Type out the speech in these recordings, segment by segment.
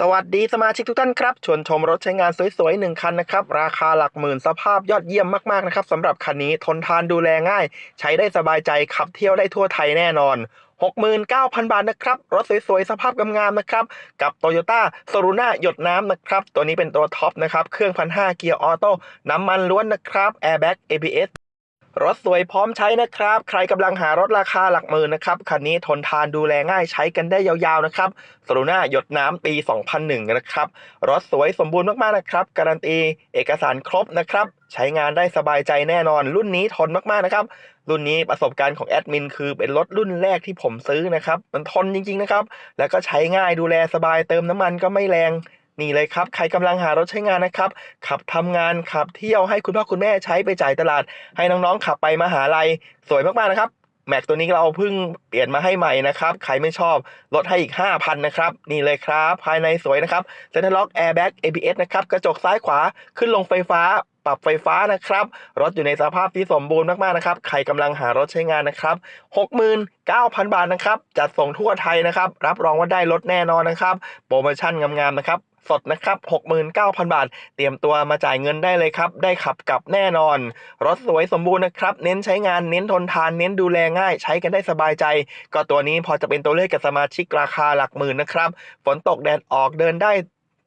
สวัสดีสมาชิกทุกท่านครับ ชวนชมรถใช้งานสวยๆหนึ่งคันนะครับ ราคาหลักหมื่นสภาพยอดเยี่ยมมากๆนะครับสำหรับคันนี้ทนทานดูแลง่าย ใช้ได้สบายใจขับเที่ยวได้ทั่วไทยแน่นอน 69,000 บาทนะครับ รถสวยๆ สภาพงามๆนะครับ กับ Toyota s o r u n a หยดน้ำนะครับ ตัวนี้เป็นตัวท็อปนะครับ เครื่องพันห้าเกียร์ออโต้น้ำมันล้วนนะครับ Airbag ABS รถสวยพร้อมใช้นะครับ ใครกำลังหารถราคาหลักหมื่นนะครับ คันนี้ทนทานดูแลง่ายใช้กันได้ยาวๆนะครับสรุน่าหยดน้ำปี 2001 นะครับ รถสวยสมบูรณ์มากๆนะครับ การันตีเอกสารครบนะครับ ใช้งานได้สบายใจแน่นอน รุ่นนี้ทนมากๆนะครับ รุ่นนี้ประสบการณ์ของแอดมินคือเป็นรถรุ่นแรกที่ผมซื้อนะครับ มันทนจริงๆนะครับ แล้วก็ใช้ง่ายดูแลสบายเติมน้ำมันก็ไม่แรง นี่เลยครับ ใครกำลังหารถใช้งานนะครับ ขับทำงานขับเที่ยวให้คุณพ่อคุณแม่ใช้ไปจ่ายตลาด ให้น้องๆขับไปมหาลัย สวยมากๆนะครับแม็กตัวนี้เราเพิ่งเปลี่ยนมาให้ใหม่นะครับ ใครไม่ชอบลดให้อีก 5,000 นะครับ นี่เลยครับ ภายในสวยนะครับเซ็นทรัลล็อกแอร์แบ็ก ABS นะครับ กระจกซ้ายขวาขึ้นลงไฟฟ้า ปรับไฟฟ้านะครับ รถอยู่ในสภาพที่สมบูรณ์มาก ๆ นะครับ ใครกำลังหารถใช้งานนะครับ 69,000 บาทนะครับ จัดส่งทั่วไทยนะครับ รับรองว่าได้รถแน่นอนนะครับ โปรโมชั่นงาม ๆ นะครับ สดนะครับ 69,000 บาท เตรียมตัวมาจ่ายเงินได้เลยครับ ได้ขับกลับแน่นอน รถสวยสมบูรณ์นะครับ เน้นใช้งาน เน้นทนทาน เน้นดูแลง่าย ใช้กันได้สบายใจ ก็ตัวนี้พอจะเป็นตัวเลขกับสมาชิกราคาหลักหมื่นนะครับ ฝนตกแดดออกเดินได้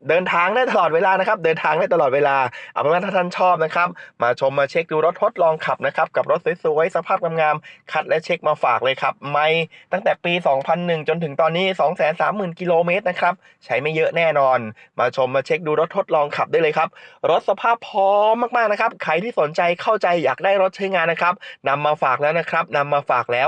เดินทางได้ตลอดเวลานะครับ เดินทางได้ตลอดเวลา เอาเป็นว่าถ้าท่านชอบนะครับ มาชมมาเช็คดูรถทดลองขับนะครับ กับรถสวยๆ สภาพงามๆ คัดและเช็คมาฝากเลยครับ ไม่ตั้งแต่ปี 2001 จนถึงตอนนี้ 230,000 กิโลเมตรนะครับ ใช้ไม่เยอะแน่นอน มาชมมาเช็คดูรถทดลองขับได้เลยครับ รถสภาพพร้อมมากๆนะครับ ใครที่สนใจเข้าใจอยากได้รถใช้งานนะครับนำมาฝากแล้วนะครับนำมาฝากแล้ว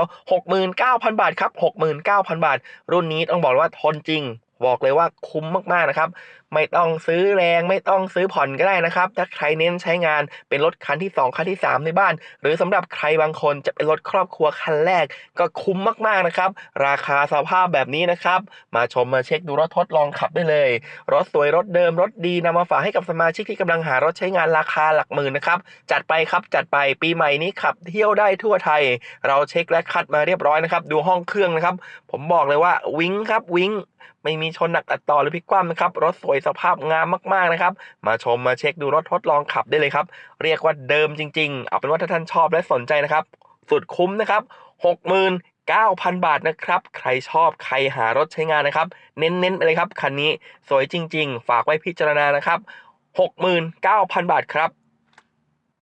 69,000 บาทครับ 69,000 บาท รุ่นนี้ต้องบอกว่าทนจริง บอกเลยว่าคุ้มมากๆนะครับ ไม่ต้องซื้อแรงไม่ต้องซื้อผ่อนก็ได้นะครับ ถ้าใครเน้นใช้งานเป็นรถคันที่ 2 คันที่ 3 ในบ้าน หรือสำหรับใครบางคนจะเป็นรถครอบครัวคันแรก ก็คุ้มมากๆนะครับ ราคาสภาพแบบนี้นะครับ มาชมมาเช็คดูรถทดลองขับได้เลย รถสวยรถเดิมรถดีนำมาฝากให้กับสมาชิกที่กำลังหารถใช้งานราคาหลักหมื่นนะครับจัดไปครับจัดไปปีใหม่นี้ขับเที่ยวได้ทั่วไทย เราเช็คและคัดมาเรียบร้อยนะครับ ดูห้องเครื่องนะครับ ผมบอกเลยว่าวิ้งครับวิ้งไม่มีชนหนักอัดต่อหรือพลิกคว่ำนะครับ รถสวยสภาพงามมากๆนะครับ มาชมมาเช็คดูรถทดลองขับได้เลยครับ เรียกว่าเดิมจริง ๆ เอาเป็นว่าถ้าท่านชอบและสนใจนะครับ สุดคุ้มนะครับ69,000 บาทนะครับ ใครชอบใครหารถใช้งานนะครับ เน้นๆไปเลยครับ คันนี้สวยจริง ๆ ฝากไว้พิจารณานะครับ 69,000 บาทครับ